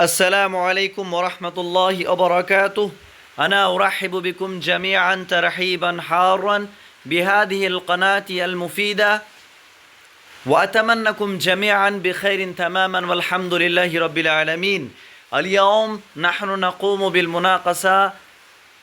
السلام عليكم ورحمة الله وبركاته. أنا أرحب بكم جميعا ترحيبا حارا بهذه القناة المفيدة وأتمنىكم جميعا بخير تماما والحمد لله رب العالمين. اليوم نحن نقوم بالمناقشة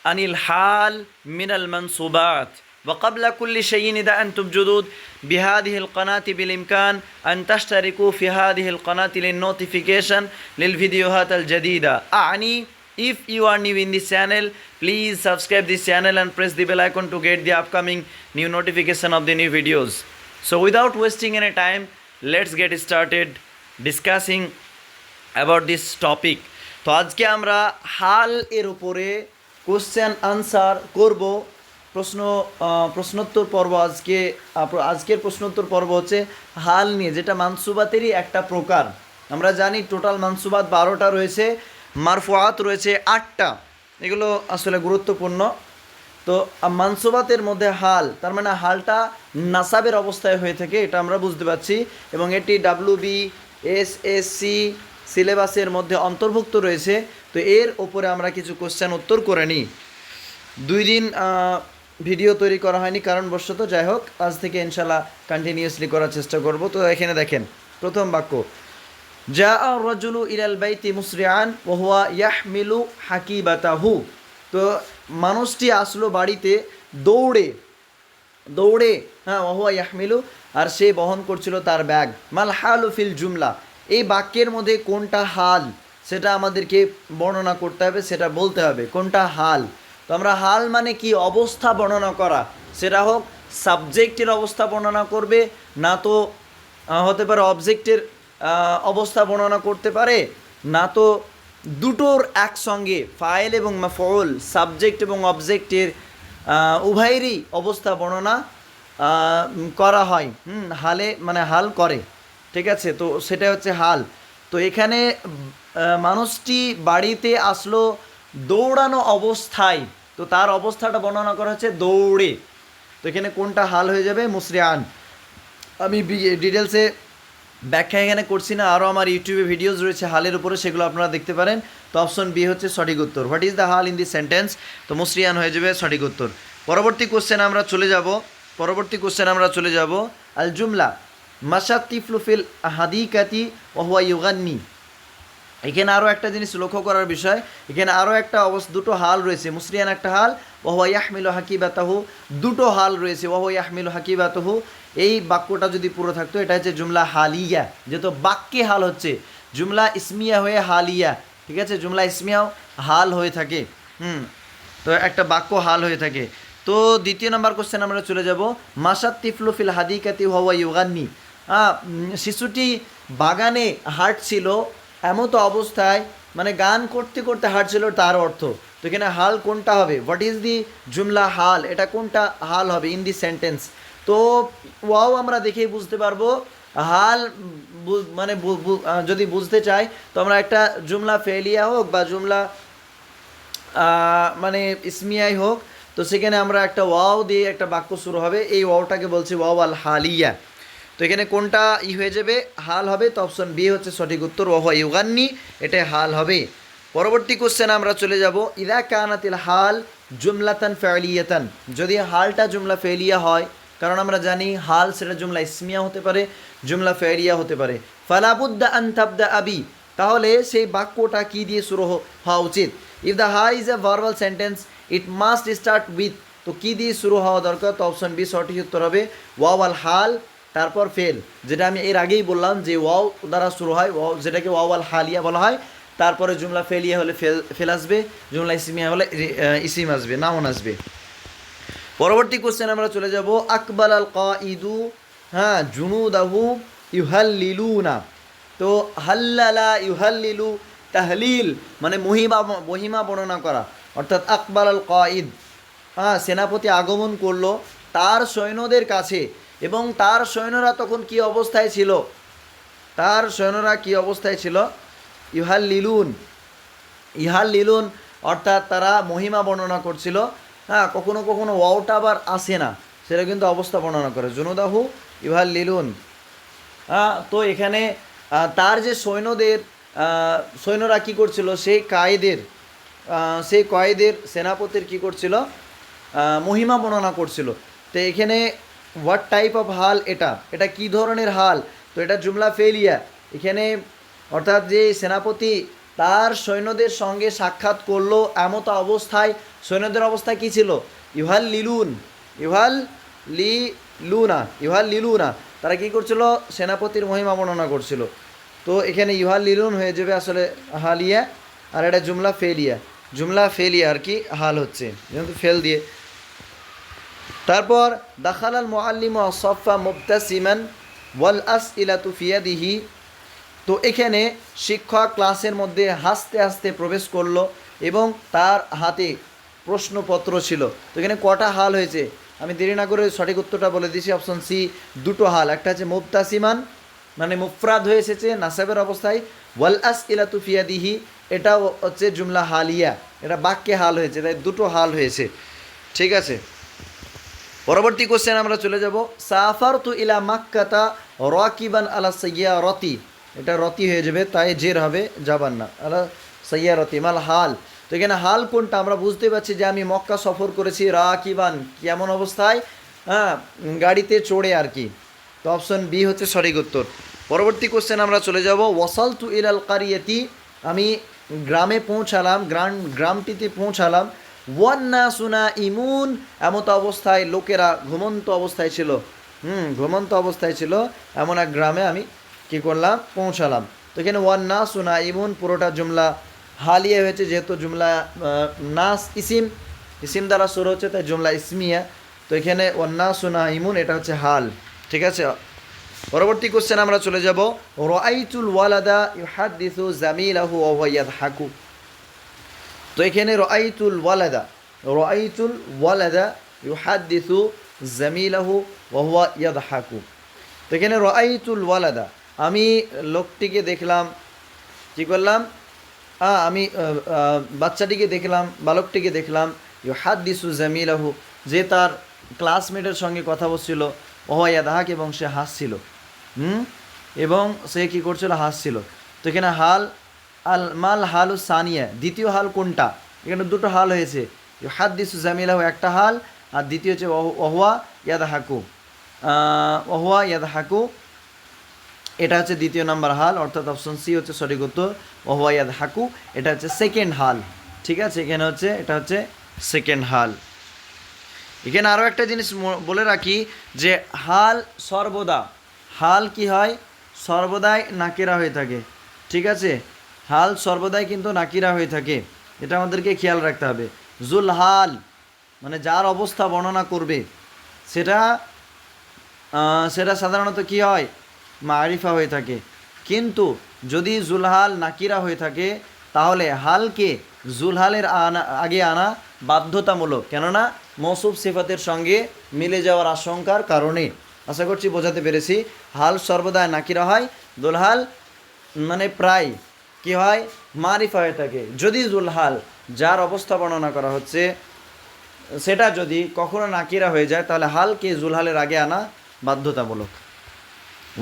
عن الحال من المنصوبات. وقبل كل شيء إذا أنتم جدد بهذه القناة بالإمكان أن تشتركوا في هذه القناة للنوتيفيكيشن للفيديوهات الجديدة أعني If you are new in this channel, please subscribe this channel and press the bell icon to get the upcoming new notification of the new videos. So without wasting any time, let's get started discussing about this topic. তো আজকে আমরা হাল এর উপরে question answer করব প্রশ্ন প্রশ্নোত্তর পর্ব আজকে আজকের প্রশ্নোত্তর পর্ব হচ্ছে হাল নিয়ে, যেটা মানসুবাতেরই একটা প্রকার। আমরা জানি টোটাল মানসুবাত বারোটা রয়েছে মারফুয়াত রয়েছে আটটা। এগুলো আসলে গুরুত্বপূর্ণ। তো মানসুবাতের মধ্যে হাল, তার মানে হালটা নাসাবের অবস্থায় হয়ে থাকে, এটা আমরা বুঝতে পারছি। এবং এটি W B S S C সিলেবাসের মধ্যে অন্তর্ভুক্ত রয়েছে। তো এর ওপরে আমরা কিছু কোশ্চেন উত্তর করে নিই। দুই দিন ভিডিও তৈরি করা হয়নি কারণ বশত যাই হোক, আজ থেকে ইনশাল্লাহ কন্টিনিউয়াসলি করার চেষ্টা করব। তো এখানে দেখেন, প্রথম বাক্য যা রজুলু ইলাল বাইতি মুসরিয়ান ওহুয়া ইয়াহমিলু হাকিবাতাহু। তো মানুষটি আসলো বাড়িতে দৌড়ে দৌড়ে হ্যাঁ ওহুয়া ইয়াহমিলু, আর সে বহন করছিল তার ব্যাগ। মাল হালু ফিল জুমলা, এই বাক্যের মধ্যে কোনটা হাল, সেটা আমাদেরকে বর্ণনা করতে হবে, সেটা বলতে হবে, কোনটা হাল? তো আমরা হাল মানে কি অবস্থা বর্ণনা করা? সেটা হোক সাবজেক্টের অবস্থা বর্ণনা করবে, না তো হতে পারে অবজেক্টের অবস্থা বর্ণনা করতে পারে, না তো দুটোর একসঙ্গে ফাইল এবং মাফউল সাবজেক্ট এবং অবজেক্টের উভয়েরই অবস্থা বর্ণনা করা হয়। হুম, হালে মানে হাল করে। ঠিক আছে? তো সেটা হচ্ছে হাল। তো এখানে মানুষটি বাড়িতে আসলো দৌড়ানো অবস্থায়। তো তার অবস্থাটা বর্ণনা করা হচ্ছে দৌড়ে। তো এখানে কোনটা হাল হয়ে যাবে? মুসরিয়ান। আমি ডিটেলসে ব্যাখ্যা এখানে করছি না। আরও আমার ইউটিউবে ভিডিওস রয়েছে হালের উপরে, সেগুলো আপনারা দেখতে পারেন। তো অপশন বি হচ্ছে সঠিক উত্তর। হোয়াট ইজ দ্য হাল ইন দি সেন্টেন্স তো মুসরিয়ান হয়ে যাবে সঠিক উত্তর। পরবর্তী কোশ্চেন আমরা চলে যাব। পরবর্তী কোশ্চেন আমরা চলে যাব। আল জুমলা মাসাদ তিফলুফিল হাদিকাতি ওহুয়া ইউগান্নি। এখানে আরও একটা জিনিস লক্ষ্য করার বিষয়, এখানে আরও একটা অবস্থা, দুটো হাল রয়েছে মুসরিয়ান একটা হাল ওহুয়া ইয়াহমিলু হাকিবাতাহু, দুটো হাল রয়েছে ওহুয়া ইয়াহমিলু হাকিবাতাহু। এই বাক্যটা যদি পুরো থাকতো, এটা হচ্ছে জুমলা হালিয়া, যেহেতু বাক্যে হাল হচ্ছে, জুমলা ইসমিয়া হয়ে হালিয়া, ঠিক আছে? জুমলা ইসমিয়াও হাল হয়ে থাকে, হুম, তো একটা বাক্য হাল হয়ে থাকে। তো দ্বিতীয় নম্বর কোশ্চেন আমরা চলে যাব মাসাদ তিফলু ফিল হাদিকাতি হওয়া ইউগান্নি। শিশুটি বাগানে হাঁটছিল এমতো অবস্থায় মানে গান করতে করতে হাঁটছিল তার অর্থ। তো এখানে হাল কোনটা হবে? হোয়াট ইজ দি জুমলা হাল এটা কোনটা হাল হবে ইন দি সেন্টেন্স তো ওয়াও আমরা দেখেই বুঝতে পারব। হাল মানে যদি বুঝতে চাই, তো আমরা একটা জুমলা ফেলিয়া হোক বা জুমলা মানে ইসমিয়াই হোক, তো সেখানে আমরা একটা ওয়াও দিয়ে একটা বাক্য শুরু হবে। এই ওয়াওটাকে বলছি ওয়াও আল হালিয়া। তো এখানে কোনটা ই হয়ে যাবে? হাল হবে, তো অপশন বি হচ্ছে সঠিক উত্তর। ওহ ইউগান্নি এটা হাল হবে। পরবর্তী কোশ্চেন আমরা চলে যাব। ইদা কানাতিল হাল জুমলাতান ফেলিয়াতান। যদি হালটা জুমলা ফেলিয়া হয়, কারণ আমরা জানি হাল সেটা জুমলা ইসমিয়া হতে পারে, জুমলা ফেরিয়া হতে পারে। ফালাবুদ্দা আন তাবদা আবি। তাহলে সেই বাক্যটা কি দিয়ে শুরু হওয়া উচিত? If the Ha is a verbal sentence, it must start with. তো কী দিয়ে শুরু হওয়া দরকার? তো অপশন বি সঠিক উত্তর হবে। ওয়াও আল হাল তারপর ফেল, যেটা আমি এর আগেই বললাম যে ওয়াও দ্বারা শুরু হয়, ওয়াও যেটাকে ওয়াও আল হালিয়া বলা হয়, তারপরে জুমলা ফেলিয়া হলে ফেল ফেল আসবে, জুমলা ইসিমিয়া হলে ইসিম আসবে নামন আসবে। পরবর্তী কোশ্চেন আমরা চলে যাব, আকবাল আল কাইদু হ্যাঁ জুনুদাহু ইউহাল্লিলুনা। তো হাল্লালা ইউহাল্লিলু তাহলিল মানে মহিমা মহিমা বর্ণনা করা। অর্থাৎ আকবাল আল কাইদ হ্যাঁ সেনাপতি আগমন করল, তার সৈন্যদের কাছে এবং তার সৈন্যরা তখন কি অবস্থায় ছিল? তার সৈন্যরা কি অবস্থায় ছিল? ইহাল লিলুন ইহাল লিলুন অর্থাৎ তারা মহিমা বর্ণনা করছিল। হ্যাঁ কখনো কখনো ওয়াওটা আবার আসে না। সেটা কিন্তু অবস্থা বর্ণনা করে। জুনুদাহু ইহাল লিলুন হ্যাঁ তো এখানে তার যে সৈন্যদের সৈন্যরা কি করছিল? সেই কায়েদের সেই কয়েদের সেনাপতির কি করছিল? মহিমা বর্ণনা করছিল। তো এখানে হোয়াট টাইপ অফ হাল এটা? এটা কি ধরনের হাল তো এটা জুমলা ফেলিয়া এখানে অর্থাৎ যে সেনাপতি তার সৈন্যদের সঙ্গে সাক্ষাৎ করল এমতো অবস্থায়, সৈন্যদের অবস্থা কি ছিল? ইউহাল লিলুন। ইউহাল লি লুনা ইউহাল লিলুনা। তারা কি করছিল? সেনাপতির মহিমা বর্ণনা করছিল। তো এখানে ইউহাল লিলুন হয়ে যাবে আসলে হালিয়া, আর এটা জুমলা ফেলিয়া জুমলা ফেলিয়া আর কি হাল হচ্ছে? যেহেতু ফেল দিয়ে তারপর দাখালাল মোয়াল্লিম সফা মুবতাসিমান ওয়াল আস ইলাতু ফিয়াদিহি তো এখানে শিক্ষক ক্লাসের মধ্যে হাসতে হাসতে প্রবেশ করল এবং তার হাতে প্রশ্নপত্র ছিল। তো এখানে কটা হাল হয়েছে? আমি দেরি না করে সঠিক উত্তরটা বলে দিয়েছি অপশন সি, দুটো হাল। একটা হচ্ছে মুবতাসিমান মানে মুফরাদ হয়ে এসেছে নাসাবের অবস্থায়। ওয়াল আস ইলাতু ফিয়াদিহি এটাও হচ্ছে জুমলা হালিয়া। এটা বাক্যে হাল হয়েছে, তাই দুটো হাল হয়েছে। ঠিক আছে? পরবর্তী কোশ্চেন আমরা চলে যাব। সাফার তু ইলা মাক্কাতা রকিবান আলা সৈয়া রতি এটা রতি হয়ে যাবে, তাই জের হবে, যাবার না। আলা সৈয়া রতি মাল হাল। তো এখানে হাল কোনটা? আমরা বুঝতে পারছি যে আমি মক্কা সফর করেছি রাকিবান। কেমন অবস্থায়? হ্যাঁ গাড়িতে চড়ে আর কি। তো অপশন বি হচ্ছে সঠিক উত্তর। পরবর্তী কোশ্চেন আমরা চলে যাব। ওয়াসাল তু ইলাল কারিয়াতি, আমি গ্রামে পৌঁছালাম, গ্রাম, গ্রামটিতে পৌঁছালাম। ওয়ান্না সুনা ইমুন এমত অবস্থায় লোকেরা ঘুমন্ত অবস্থায় ছিল। হুম ঘুমন্ত অবস্থায় ছিল এমন এক গ্রামে আমি কি করলাম? পৌঁছালাম। তো এখানে ওয়ান্না সুনা ইমুন পুরোটা জুমলা হালিয়া হয়েছে যেহেতু জুমলা আহ, নাস ইসিম ইসিম দ্বারা শুরু হচ্ছে তাই জুমলা ইসমিয়া। তো এখানে ওয়ান্না সুনা ইমুন এটা হচ্ছে হাল ঠিক আছে? পরবর্তী কোশ্চেন আমরা চলে যাব। রাইতুল ওয়ালাদা ইউহাদ্দিসু জামিলাহু ওয়া হুয়া ইয়াদহাকু। তো এখানে রাইতুল ওয়ালাদা রাইতুল ওয়ালাদা ইউহাদ্দিসু জামিলাহু ওয়া হুয়া ইয়াদহাকু। তো এখানে রাইতুল ওয়ালাদা, আমি লোকটিকে দেখলাম, কি করলাম? আমি বাচ্চাটিকে দেখলাম, বালকটিকে দেখলাম, ইউহাদ্দিসু জামিলাহু, যে তার ক্লাসমেটের সঙ্গে কথা বলছিল ওহাইয়া দাহাক এবং সে হাসছিল। হুম? এবং সে কি করছিল? হাসছিল। তো এখানে হাল আল মাল হালু সানিয়া দ্বিতীয় হাল কোনটা? এখানে দুটো হাল হয়েছে। হাদ্দিসু জামিলাহু একটা হাল আর দ্বিতীয় হচ্ছে ওহ- ওহুয়া ইয়াদাহাকু। আহ, ওহুয়া ইয়াদাহাকু এটা হচ্ছে দ্বিতীয় নাম্বার হাল অর্থাৎ অপশন সি হচ্ছে সঠিক উত্তর ওহুয়া ইয়াদাহাকু এটা হচ্ছে সেকেন্ড হাল। ঠিক আছে? এখানে হচ্ছে এটা হচ্ছে সেকেন্ড হাল। এখানে আরও একটা জিনিস বলে রাখি যে হাল সর্বদা হাল কি হয়? সর্বদাই নাকিরা হয়ে থাকে। ঠিক আছে? হাল সর্বদাই কিন্তু নাকিরা হয়ে থাকে। এটা আমাদেরকে খেয়াল রাখতে হবে। জুল হাল মানে যার অবস্থা বর্ণনা করবে, সেটা সেটা সাধারণত কি হয়? মারিফা হয়ে থাকে। কিন্তু যদি জুলহাল নাকিরা হয়ে থাকে, তাহলে হালকে জুলহালের আনা, আগে আনা বাধ্যতামূলক। কেননা মৌসুফ সিফাতের সঙ্গে মিলে যাওয়ার আশঙ্কার কারণে। আশা করছি বোঝাতে পেরেছি। হাল সর্বদা নাকিরা হয়। দুলহাল মানে প্রায় কি হয়? মারিফা হয়ে থাকে। যদি জুলহাল, যার অবস্থা বর্ণনা করা হচ্ছে, সেটা যদি কখনো নাকিরা হয়ে যায়, তাহলে হালকে জুলহালের আগে আনা বাধ্যতামূলক।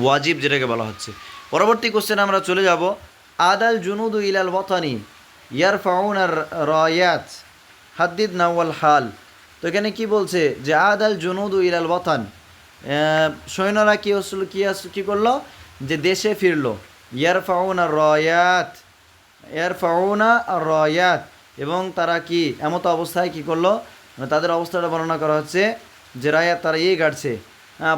ওয়াজিব যেটাকে বলা হচ্ছে। পরবর্তী কোশ্চেন আমরা চলে যাব। আদাল জুনুদু ইলাল ওয়াতানি ইয়ার ফাউন আর রয়াত হাদ্দিদ নাওয়াল হাল। তো এখানে কি বলছে? যে আদাল জুনুদু ইলাল ওয়াতান। সৈন্যরা কি হচ্ছিল কি আস- কি করল? যে দেশে ফিরলো। ইয়ার ফাউন আর রয়াত। এর ফাউনা আর রয়াত। এবং তারা কি, এমতো অবস্থায় কি করল? মানে তাদের অবস্থাটা বর্ণনা করা হচ্ছে যে রায়াত তারা ইয়ে গাড়ছে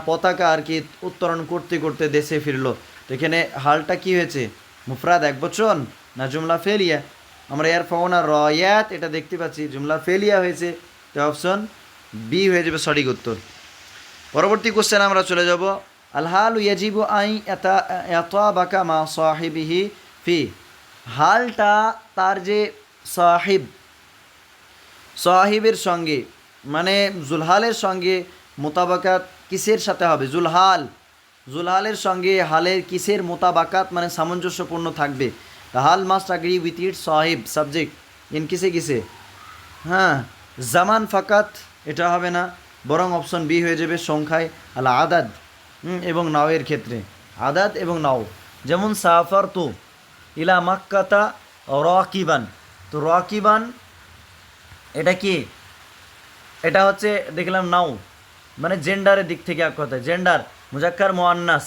পতাকা আর কি উত্তরণ করতে করতে দেশে ফিরলো। তো এখানে হালটা কি হয়েছে? মুফরাদ এক বচন না জুমলা ফেলিয়া? আমরা এর ফাউনা রয়াত, এটা দেখতে পাচ্ছি, জুমলা ফেলিয়া হয়েছে। তো অপশন বি হয়ে যাবে সঠিক উত্তর। পরবর্তী কোশ্চেন আমরা চলে যাব। আলহাল ইয়াজিবু আই এতা বাকা মা সাহিবিহি ফি। হালটা তার যে সাহিব, সাহিবের সঙ্গে মানে জুলহালের সঙ্গে মোতাবাকাত কিসের সাথে হবে? জুলহাল, জুলহালের সঙ্গে হালের কিসের মোতাবাকাত মানে সামঞ্জস্যপূর্ণ থাকবে? হাল মাস্ট আগ্রি উইথ ইট সাহিব সাবজেক্ট ইন কিসে কিসে? হ্যাঁ জামান ফাকাত, এটা হবে না, বরং অপশন বি হয়ে যাবে সংখ্যায় আল আদাদ এবং নাওয়ের ক্ষেত্রে। আদাদ এবং নাও। যেমন সাফার তো ইলা মাক্কাতা রকিবান। তো রকিবান, এটা কি? এটা হচ্ছে, দেখলাম নাও। মানে জেন্ডারের দিক থেকে এক কথা জেন্ডার, মুজাক্কার মোয়ান্নাস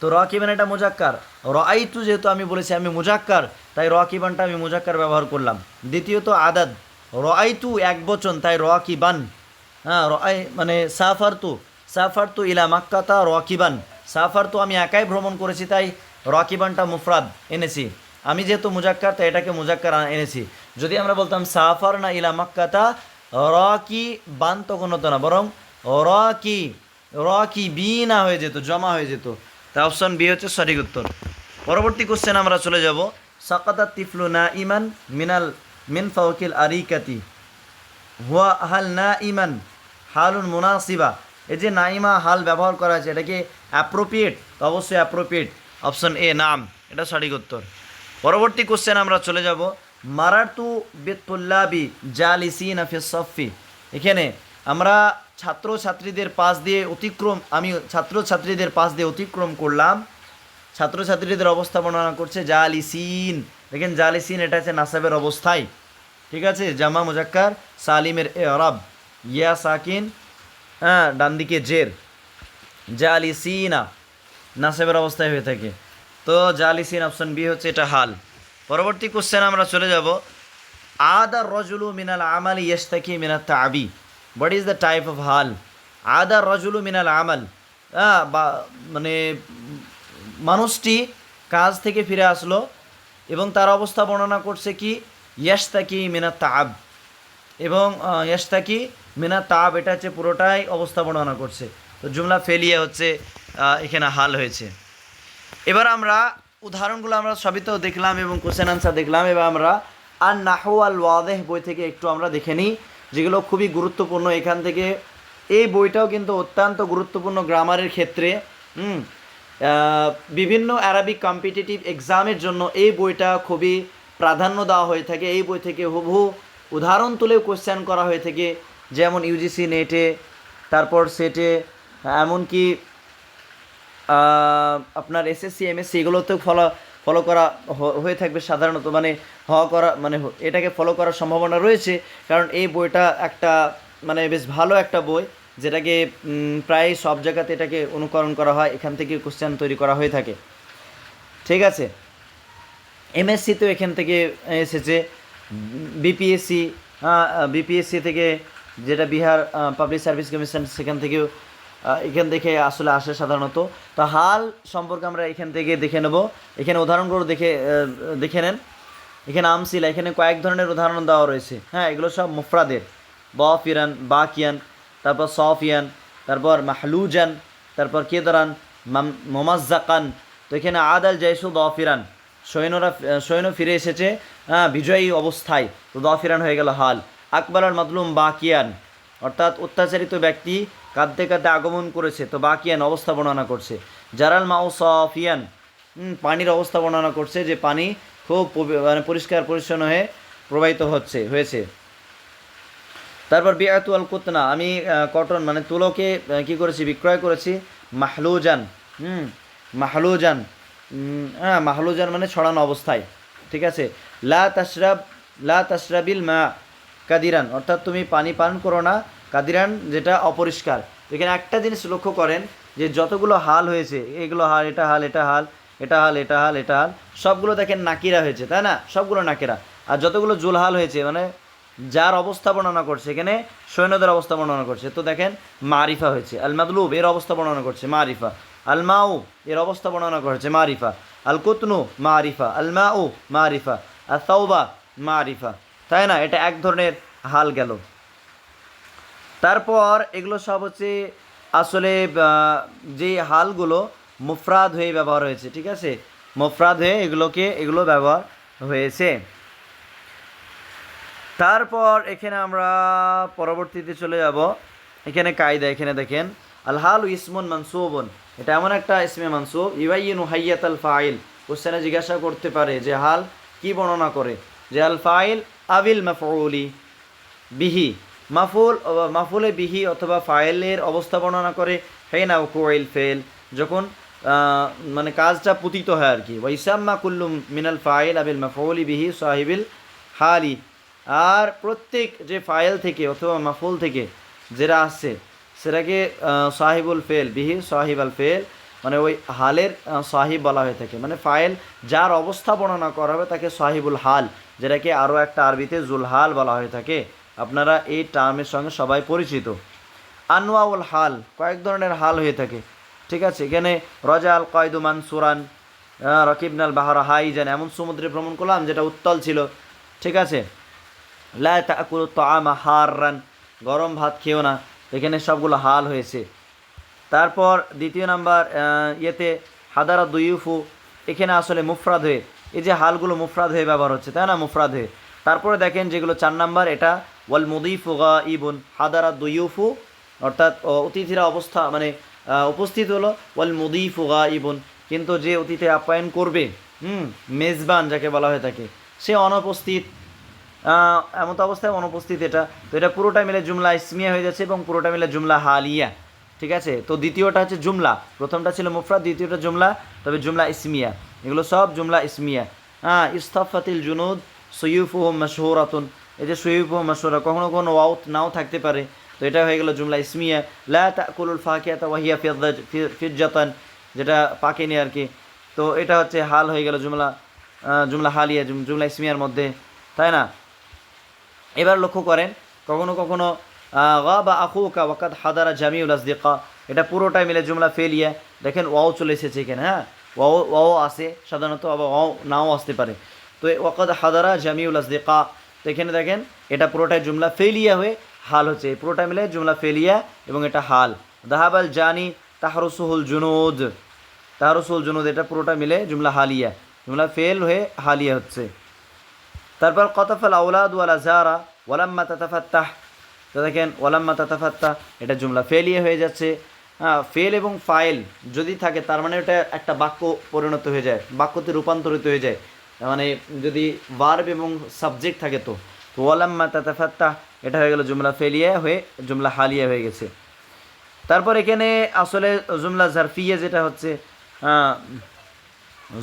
তো রকিবান এটা মুজাক্কার। রাইতু যেহেতু আমি বলেছি, আমি মুজাক্কার, তাই রকিবানটা আমি মুজাক্কার ব্যবহার করলাম। দ্বিতীয়ত আদাদ রাইতু এক বচন, তাই রকিবান। হ্যাঁ রাই মানে সাফার তু সাফার তু ইলা মাক্কাতা রকিবান। সাফার তো আমি একাই ভ্রমণ করেছি, তাই রকিবানটা মুফরাদ, এনেছি। আমি যেহেতু মুজাক্কার, তাই এটাকে মুজাক্কার এনেছি। যদি আমরা বলতাম সাফার না ইলা মাক্কাতা, রকি বান তখন হতো না, বরং রকি রকি বি না হয়ে যেত, জমা হয়ে যেত। তা অপশন বি হচ্ছে সঠিক উত্তর। পরবর্তী কোশ্চেন আমরা চলে যাব। সাকাতা তিফলু না ইমান মিনাল, মিন ফাউকিল আরিকাতি। হুয়া হাল না ইমান হালুন মুনাসিবা। এই যে নাইমা হাল ব্যবহার করা আছে এটা কি অ্যাপ্রোপ্রিয়েট অবশ্যই অ্যাপ্রোপ্রিয়েট অপশন এ নাম, এটা সঠিক উত্তর। পরবর্তী কোশ্চেন আমরা চলে যাব মারাতু বেতুল্লাবি জালিসিন আফিস সফি এখানে আমরা ছাত্র ছাত্রীদের পাশ দিয়ে অতিক্রম, আমি ছাত্র ছাত্রীদের পাশ দিয়ে অতিক্রম করলাম। ছাত্রছাত্রীদের অবস্থা বর্ণনা করছে জালিসিন। দেখেন জালিসিন, এটা হচ্ছে নাসাবের অবস্থায়। ঠিক আছে? জামা মুজাক্কার, সালিমের এ আরব ইয়া সাকিন হ্যাঁ ডান দিকে জের। জালিসিনা, নাসেবের অবস্থায় হয়ে থাকে। তো জালিসিন অপশন বি হচ্ছে এটা হাল। পরবর্তী কোশ্চেন আমরা চলে যাব। আদার রজুলু মিনাল আমাল ইয়েস্তাকি মিনাল তাবি। What is the type of হাল আদার রজুলু মিনাল আমাল। হ্যাঁ বা মানে মানুষটি কাজ থেকে ফিরে আসলো এবং তার অবস্থা বর্ণনা করছে কি? ইয়াস্তাকি মিনা তাব। এবং ইয়াস্তাকি মিনা তাব, এটা হচ্ছে পুরোটাই অবস্থা বর্ণনা করছে। তো জুমলা ফেলিয়া হচ্ছে এখানে হাল হয়েছে। এবার আমরা উদাহরণগুলো আমরা সবই তো দেখলাম এবং কোশ্চেন আনসার দেখলাম। এবার আমরা আর নাহু আল ওয়াদেহ বই থেকে একটু আমরা দেখে নিই, যেগুলো খুবই গুরুত্বপূর্ণ। এখান থেকে এই বইটাও কিন্তু অত্যন্ত গুরুত্বপূর্ণ গ্রামারের ক্ষেত্রে। হুম বিভিন্ন অ্যারাবিক কম্পিটিটিভ এক্সামের জন্য এই বইটা খুবই প্রাধান্য দেওয়া হয়ে থাকে। এই বই থেকে হুবহু উদাহরণ তুলেও কোশ্চেন করা হয়ে থাকে, যেমন ইউজিসি নেটে তারপর সেটে এমনকি আপনার এসএসসি এমএসসি এগুলোতেও ফলো ফলো করা হয়ে থাকবে সাধারণত মানে হওয়া করা মানে এটাকে ফলো করার সম্ভাবনা রয়েছে, কারণ এই বইটা একটা মানে বেশ ভালো একটা বই, যেটাকে প্রায় সব জায়গাতে এটাকে অনুকরণ করা হয়, এখান থেকে কোশ্চেন তৈরি করা হয়ে থাকে। ঠিক আছে? এমএসসি তো এখান থেকে এসেছে। বিপিএসসি বিপিএসসি থেকে যেটা বিহার পাবলিক সার্ভিস কমিশন সেখান থেকেও এখান থেকে আসলে আসে সাধারণত। তো হাল সম্পর্কে আমরা এখান থেকে দেখে নেব। এখানে উদাহরণগুলো দেখে দেখে নেন। এখানে আমসিলা এখানে কয়েক ধরনের উদাহরণ দেওয়া রয়েছে। হ্যাঁ এগুলো সব মুফরাদের। বফিরান বাকিয়ান তারপর সফিয়ান তারপর মাহলুজান তারপর কেদরান, মাম- মোমাজ্জাকান। তো এখানে আদাল জয়সু দফিরান সৈন্যরা সৈন্য ফিরে এসেছে। বিজয়ী অবস্থায়। তো দফিরান হয়ে গেল হাল। আকবর আল মাদলুম বাকিয়ান, অর্থাৎ অত্যাচারিত ব্যক্তি কাঁদতে কাঁদতে আগমন করেছে। তো বাকিয়ান অবস্থা বর্ণনা করছে। জারাল মাও সফিয়ান পানির অবস্থা বর্ণনা করছে যে পানি খুব মানে পরিষ্কার পরিচ্ছন্ন হয়ে প্রবাহিত হচ্ছে, হয়েছে। তারপর বিয়াতু আল কুতনা, আমি কটন মানে তুলোকে কি করেছি? বিক্রয় করেছি। মাহলুজান হুম মাহলুজান হ্যাঁ মাহলুজান মানে ছড়ানো অবস্থায়, ঠিক আছে? লা তাশরাব, লা তাশরাবিল মা, কাদিরান, অর্থাৎ তুমি পানি পান করো না, কাদিরান যেটা অপরিষ্কার। এখানে একটা জিনিস লক্ষ্য করেন যে যতগুলো হাল হয়েছে, এগুলো হাল, এটা হাল এটা হাল এটা হাল এটা হাল এটা হাল, সবগুলো দেখেন নাকিরা হয়েছে, তাই না? সবগুলো নাকিরা। আর যতগুলো জুলহাল হয়েছে মানে যার অবস্থা বর্ণনা করছে, এখানে সৈন্যদের অবস্থা বর্ণনা করছে। তো দেখেন, মারিফা হয়েছে আল মাদলুব এর অবস্থা বর্ণনা করছে, মারিফা। আল মাউ এর অবস্থা বর্ণনা করেছে, মারিফা। আল কুতনু মারিফা। আল মাউ মারিফা। আর তৌবা মারিফা। তাই না? এটা এক ধরনের হাল গেল। তারপর এগুলো সব হচ্ছে আসলে যে হালগুলো মুফরাদ হয়ে ব্যবহার হয়েছে, ঠিক আছে? মুফরাদ হয়ে এগুলোকে, এগুলো ব্যবহার হয়েছে। তারপর এখানে আমরা পরবর্তীতে চলে যাব। এখানে কায়দা, এখানে দেখেন আল হাল ইসমুন মানসুবন। এটা এমন একটা ইসমে মানসুব ইবাইন হাইয়াত আল ফাইল। কোশ্চেনে জিজ্ঞাসা করতে পারে যে, হাল কি বর্ণনা করে? যে, আল ফাইল আবিল মাফউলি বিহি। মাফুল মাফুলে বিহি অথবা ফাইলের অবস্থা বর্ণনা করে হেনা কোয়েল ফেল। যখন মানে কাজটা পুতিত হয় আর কি। ওয়াইসাম্মা কুল্লুম মিনাল ফাইল আবিল মাফৌলি বিহি সাহিবিল হালি। আর প্রত্যেক যে ফাইল থেকে অথবা মাফুল থেকে, যেটা আসছে সেটাকে সাহিবুল ফেল বিহি সাহিব আল ফেল মানে ওই হালের সাহিব বলা হয়ে থাকে। মানে ফাইল যার অবস্থা বর্ণনা করা হবে তাকে সাহিবুল হাল, যেটাকে আরও একটা আরবিতে জুলহাল বলা হয়ে থাকে। আপনারা এই টার্মের সঙ্গে সবাই পরিচিত। আনোয়াউল হাল, কয়েক ধরনের হাল হয়ে থাকে। ঠিক আছে? এখানে রজা আল কয়দু মানসুরান রকিবনাল বাহারা হাই যেন এমন সমুদ্রে ভ্রমণ করলাম যেটা উত্তল ছিল। ঠিক আছে? লা তাকুল তামা হাররান, গরম ভাত খেও না। এখানে সবগুলো হাল হয়েছে। তারপর দ্বিতীয় নাম্বার ইয়েতে হাদারা দুইফু এখানে আসলে মুফরাদ হয়ে, এই যে হালগুলো মুফরাদ হয়ে ব্যবহার হচ্ছে, তাই না? মুফরাদ হয়ে। তারপরে দেখেন যেগুলো চার নাম্বার, এটা ওয়াল মুদিফু গা ইবুন হাদারা দুইফু অর্থাৎ অতিথিরা অবস্থা মানে উপস্থিত হলো, ওয়াল মুদিফু গা ইবুন কিন্তু যে অতিথি আপ্যায়ন করবে, হুম, মেজবান যাকে বলা হয়ে থাকে, সে অনুপস্থিত আহ, এমত অবস্থায় অনুপস্থিত এটা। তো এটা পুরোটা মিলে জুমলা ইসমিয়া হয়ে যাচ্ছে এবং পুরোটা মিলে জুমলা হালিয়া। ঠিক আছে? তো দ্বিতীয়টা হচ্ছে জুমলা। প্রথমটা ছিল মুফরাদ দ্বিতীয়টা জুমলা তবে জুমলা ইসমিয়া। এগুলো সব জুমলা ইসমিয়া। হ্যাঁ ইস্তফাতিল জুনুদ সৈয়ুফু মশহুরাতুন। এই যে সৈয়ুফু মশহুরা কখনো কখনো ওয়াউত নাও থাকতে পারে। তো এটা হয়ে গেল জুমলা ইসমিয়া। লা তাকুলুল ফাকিয়াতা ওয়াহিয়া ফিরদাজ ফিরজাতান যেটা পাকেনি আর কি। তো এটা হচ্ছে হাল হয়ে গেল জুমলা জুমলা হালিয়া জুমলা ইসমিয়ার মধ্যে। তাই না? এবার লক্ষ্য করেন, কখনো কখনো গা বা আখুকা ওয়াকাত হাদারা জামিউল আসদিকা, এটা পুরোটাই মিলে জুমলা ফেলিয়া, দেখেন ওয়াও চলে এসেছে এখানে হ্যাঁ? ওয়াও ওয়াও আসে, সাধারণত আবার ওয়াও নাও আসতে পারে। তো এই ওয়াকাত হাদারা জামিউল আসদিকা, তো এখানে দেখেন, এটা পুরোটাই জুমলা ফেলিয়া হয়ে হাল হচ্ছে। পুরোটা মিলে জুমলা ফেলিয়া এবং এটা হাল। দাহাবাল জানি তাহরসুহুল জুনুদ। তাহরসুল জুনুদ, এটা পুরোটা মিলে জুমলা হালিয়া। জুমলা ফেল হয়ে হালিয়া হচ্ছে। তারপর কতফল আউলাদ ওয়ালা জারা, ওয়ালাম্মা তাতাফাত্তাহ। তো দেখেন, ওয়ালাম্মা তাতাফাত্তাহ, এটা জুমলা ফেলিয়ে হয়ে যাচ্ছে। হ্যাঁ ফেল এবং ফাইল যদি থাকে, তার মানে ওটা একটা বাক্য পরিণত হয়ে যায়, বাক্যতে রূপান্তরিত হয়ে যায়। মানে যদি ভার্ব এবং সাবজেক্ট থাকে তো তো ওয়ালাম্মা তাতাফাত্তাহ, এটা হয়ে গেল জুমলা ফেলিয়া হয়ে, জুমলা হালিয়া হয়ে গেছে। তারপর এখানে আসলে জুমলা জারফিয়া যেটা হচ্ছে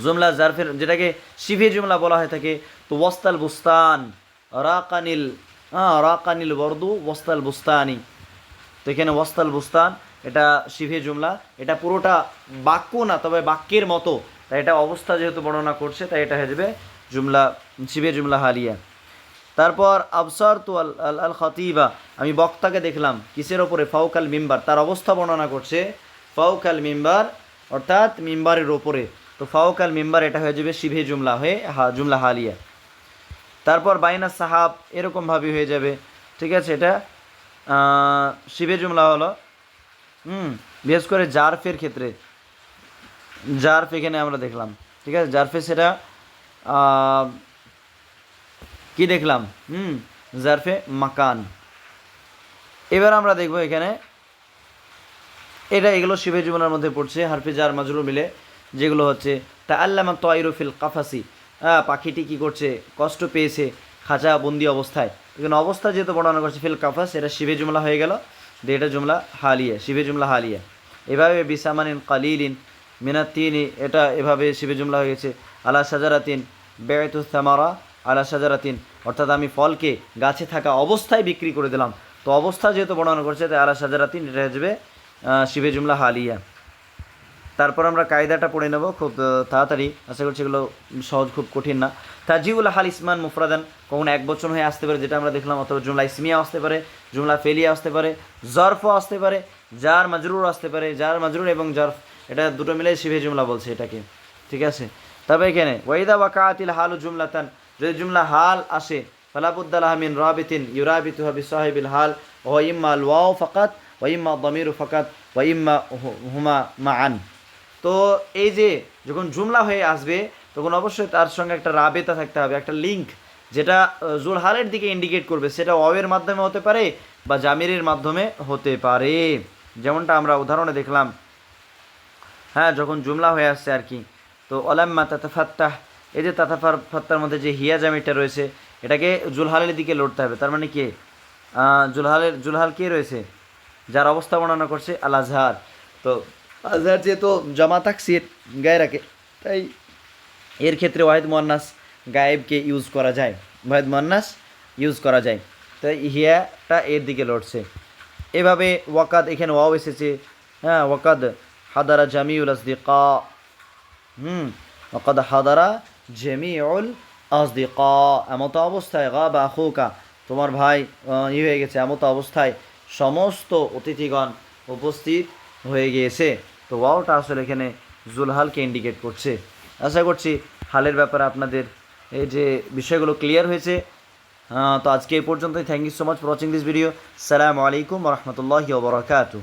জুমলা জারফের, যেটাকে শিভে জুমলা বলা হয়ে থাকে, তো ওয়াস্তাল বুস্তান, রাকানিল হ্যাঁ রাকানিল বর্দু, ওয়াস্তাল বুস্তানি। তো এখানে ওয়াস্তাল বুস্তান, এটা শিভে জুমলা, এটা পুরোটা বাক্য না, তবে বাক্যের মতো। তাই এটা অবস্থা যেহেতু বর্ণনা করছে, তাই এটা হয়ে যাবে জুমলা শিভে জুমলা হালিয়া। তারপর আবসার তু আল আল আল খতিবা, আমি বক্তাকে দেখলাম, কিসের ওপরে? ফাউকাল মিম্বার। তার অবস্থা বর্ণনা করছে, ফাউকাল মিম্বার, অর্থাৎ মিম্বারের ওপরে। তো ফাউকাল মেম্বার, এটা হয়ে যাবে শিভে জুমলা হয়ে হা, জুমলা হালিয়া। তারপর বাইনা সাহাব এরকমভাবে হয়ে যাবে, ঠিক আছে? এটা শিভে জুমলা হলো, হুম, বিশেষ করে জারফের ক্ষেত্রে। জারফ এখানে আমরা দেখলাম, ঠিক আছে? জারফে সেটা কি দেখলাম? হুম, জারফে মাকান। এবার আমরা দেখব এখানে, এটা এগুলো শিবে জুমলার মধ্যে পড়ছে, হারফে জার মাজরু মিলে। যেগুলো হচ্ছে তা আল্লামা তয়রুফিল কাফাসি। হ্যাঁ পাখিটি কি করছে? কষ্ট পেয়েছে খাঁচা বন্দি অবস্থায়। এখানে অবস্থা যেহেতু বর্ণনা করছে, ফিল কাফাস, এটা শিবে জুমলা হয়ে গেল। দিয়ে এটা জুমলা হালিয়া, শিবে জুমলা হালিয়া। এভাবে বিসামানিন কালিলিন মিনাতিনি এটা এভাবে শিবে জুমলা হয়ে গেছে। আলা সাজারাতিন বেয়তু সামারা, আলা সাজারাতিন অর্থাৎ আমি ফলকে গাছে থাকা অবস্থায় বিক্রি করে দিলাম। তো অবস্থা যেহেতু বর্ণনা করছে, তাই আলা সাজারাতিন এটা হয়ে শিবে জুমলা হালিয়া। তারপর আমরা কায়দাটা পড়ে নেব। খুব তাড়াতাড়ি। আশা করছি এগুলো সহজ, খুব কঠিন না। তাজিউল হাল ইসমান মুফরাদান কখন এক বচন হয়ে আসতে পারে, যেটা আমরা দেখলাম, অথবা জুমলা ইসমিয়া আসতে পারে, জুমলা ফেলিয়া আসতে পারে, জরফও আসতে পারে, জার মাজরুর আসতে পারে, জার মাজরুর এবং জরফ, এটা দুটো মিলে শিভে জুমলা বলছে এটাকে। ঠিক আছে? তবে এখানে, ওয়াইদা ওয়াকাতিল হালু জুমলাতান, যদি জুমলা হাল আসে ফালাবুদ্দালাহ মিন রাবিতিন ইউরাবিতু হাবি সাহেবিল হাল ও ইম্মা আল ওয়াও ফাকাত, ওয়া ইম্মা দমিরু ফাকাত হু- হুমা মাআন। তো এই যে যখন জুমলা হয়ে আসবে, তখন অবশ্যই তার সঙ্গে একটা রাবেতা থাকতে হবে, একটা লিঙ্ক যেটা জুলহালের দিকে ইন্ডিকেট করবে। সেটা ওয়ের মাধ্যমে হতে পারে বা জামিরের মাধ্যমে হতে পারে। যেমনটা আমরা উদাহরণে দেখলাম। হ্যাঁ যখন জুমলা হয়ে আসছে আর কি। তো অলাম্মা তাতাফাত্তাহ, এই যে তাতাফার ফাত্তার মধ্যে যে হিয়া জামিটা রয়েছে, এটাকে জুলহালের দিকে লড়তে হবে। তার মানে কে? জুলহালের জুলহাল কে রয়েছে? যার অবস্থা বর্ণনা করছে আল আজহার তো আজহার যেহেতু জমা তাকসির গায়ে রাখে তাই এর ক্ষেত্রে ওয়াহিদ মোয়ান্নাস গায়েবকে ইউজ করা যায়। ওয়াহিদ মোয়ান্নাস ইউজ করা যায়। তাই হিয়াটা এর দিকে লড়ছে। এভাবে ওয়াকাদ এখানে ওয়াও এসেছে। হ্যাঁ ওয়াকাদ হাদারা জামিউল আসদিকা। হুম, ওয়াকাদ হাদারা জামিউল আসদিকা। এমতো অবস্থায় গা বা হুকা তোমার ভাই ই হয়ে গেছে। এমতো অবস্থায় সমস্ত অতিথিগণ উপস্থিত হয়ে গিয়েছে। তো ওয়াওটা আসলে এখানে জুলহালকে ইন্ডিকেট করছে। আশা করছি হালের ব্যাপারে আপনাদের এই যে বিষয়গুলো ক্লিয়ার হয়েছে। তো আজকে এই পর্যন্তই। Thank you so much for watching this video সালামু আলাইকুম রহমতুল্লাহি ওবরাকাতু